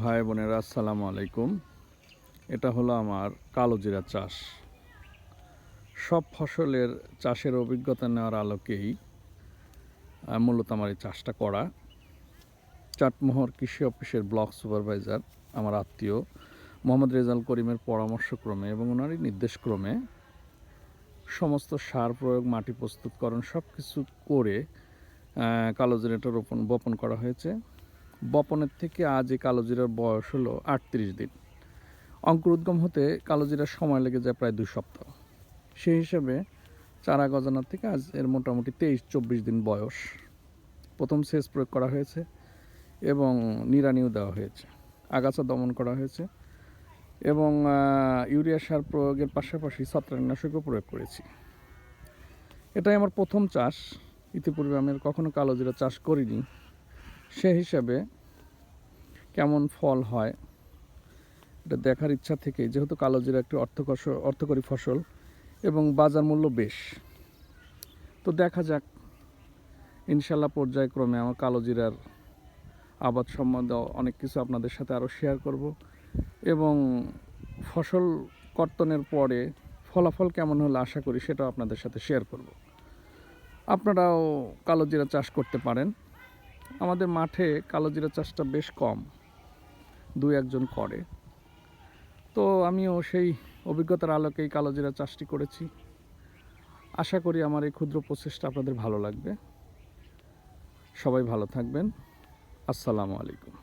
ভাই বোনেরা আসসালামু আলাইকুম। এটা হলো আমার কালো জিরা চাষ। সব ফসলের চাষের অভিজ্ঞতা নেওয়ার আলোকেই মূলত আমার এই চাষটা করা। চাটমোহর কৃষি অফিসের ব্লক সুপারভাইজার আমার আত্মীয় মোহাম্মদ রেজাল করিমের পরামর্শক্রমে এবং ওনারই নির্দেশক্রমে সমস্ত সার প্রয়োগ মাটি প্রস্তুতকরণ সব কিছু করে আহ, কালো জিরাটা রোপণ বপন করা হয়েছে। বপনের থেকে আজ এই কালোজিরার বয়স হলো আটত্রিশ দিন। অঙ্কুরোদ্গম হতে কালোজিরার সময় লেগে যায় প্রায় দুই সপ্তাহ। সেই হিসেবে চারা গজানোর থেকে আজ এর মোটামুটি তেইশ, চব্বিশ দিন বয়স। প্রথম সেচ প্রয়োগ করা হয়েছে এবং নিড়ানিও দেওয়া হয়েছে, আগাছা দমন করা হয়েছে এবং ইউরিয়া সার প্রয়োগের পাশাপাশি ছত্রাকনাশকও প্রয়োগ করেছি। এটাই আমার প্রথম চাষ। ইতিপূর্বে আমি কখনো কালোজিরা চাষ করিনি। সে হিসাবে কেমন ফল হয়, এটা দেখার ইচ্ছা থেকে, যেহেতু কালোজিরা একটি অর্থকর অর্থকরী ফসল এবং বাজার মূল্য বেশ। তো দেখা যাক, ইনশাল্লাহ পর্যায়ক্রমে আমার কালোজিরার আবাদ সম্বন্ধে অনেক কিছু আপনাদের সাথে আরও শেয়ার করব এবং ফসল কর্তনের পরে ফলাফল কেমন হলে আশা করি সেটাও আপনাদের সাথে শেয়ার করব। আপনারাও কালোজিরা চাষ করতে পারেন। আমাদের মাঠে কালোজিরা চাষটা বেশ কম। দু একজন করে। তো আমিও সেই অভিজ্ঞতার আলোকেই কালোজিরা চাষটি করেছি। আশা করি আমার এই ক্ষুদ্র প্রচেষ্টা আপনাদের ভালো লাগবে। সবাই ভালো থাকবেন। আসসালামু আলাইকুম।